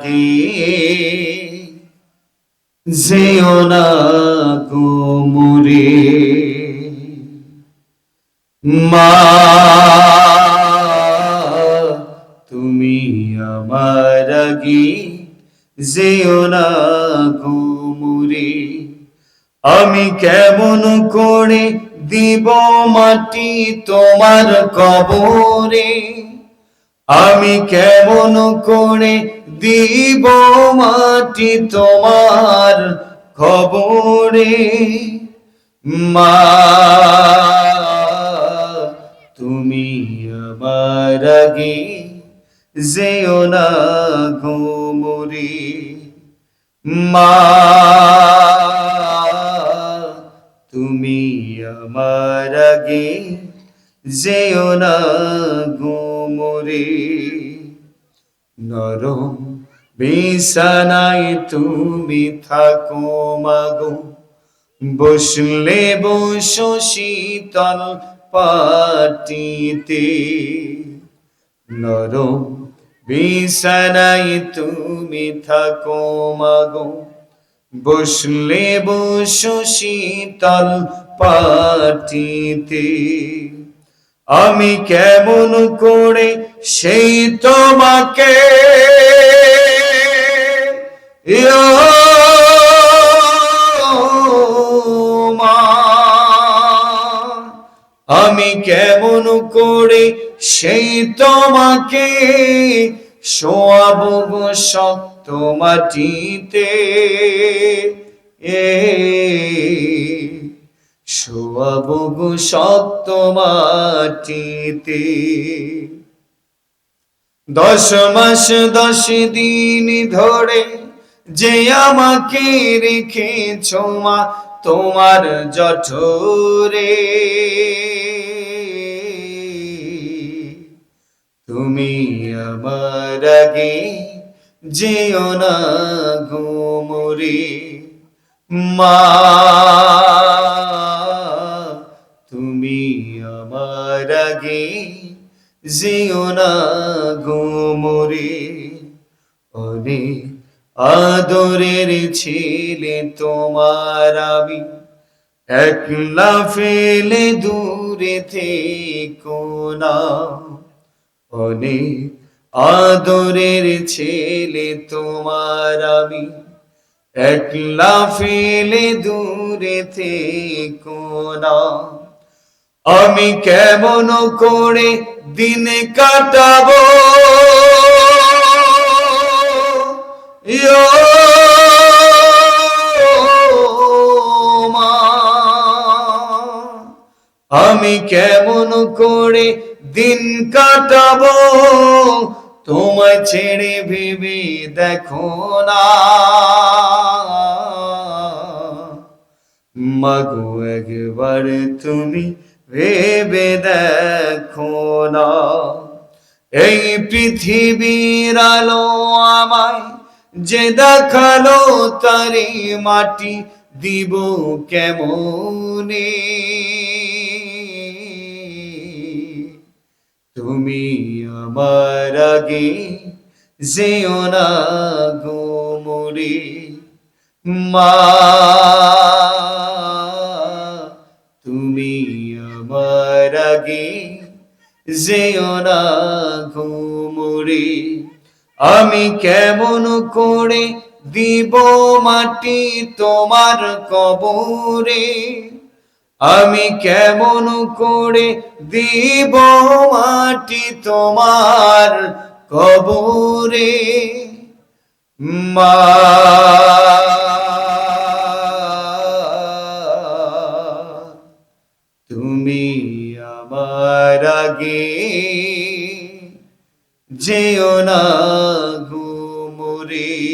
আগে যেও না গো মোরে। মা, তুমি আমার আগে যেও না গো মোরে। আমি কেমন করে দিব মাটি তোমার কবরে? আমি কেমন করে দিব মাটি তোমার খবরে? মা, তুমি আমার আগে যেও না ঘুমুরি মা, তুমি আমার আগে যেও না ঘুমুরি নরম বিছানায় তুমি থাকো মাগো। বসলে বসো শীতল পাটিতে। নরম বিছানায় তুমি থাকো মাগো। বসলে বসো শীতল পাটিতে। আমি কেমন করে সেই তোমাকে আমি কেমন করে সেই তোমাকে শোয়াব গো শক্ত মাটিতে এ শোয়াব গো শক্ত মাটিতে। দশ মাস দশ দিন ধরে যে আমাকে রেখেছ মা, তোমার জঠরে। তুমি আমার আগে যেও না ঘুমরে মা। তুমি আমার আগে যেও না ঘুমরে অনেক আদরের ছেলে তোমার আমি। একলা ফেলে দূরে থেকো না। অনেক আদরের ছেলে তোমার আমি। একলা ফেলে দূরে থেকো না। আমি কেমন করে দিন কাটাবো? আমি কেমন করে দিন কাটাবো? তোমায় ছেড়ে ভেবে দেখো না। মাগো, একবার তুমি ভেবে দেখো এই পৃথিবীর আলো আমায় যে দেখাল তারে মাটি দিব কেমনে? তুমি আমার আগে যেও না গোমরে মা। যেও না ঘুমরে। আমি কেমন করে দিব মাটি তোমার কবরে? আমি কেমন করে দিব মাটি তোমার কবরে? মা লাগে। যেও না ঘুমরে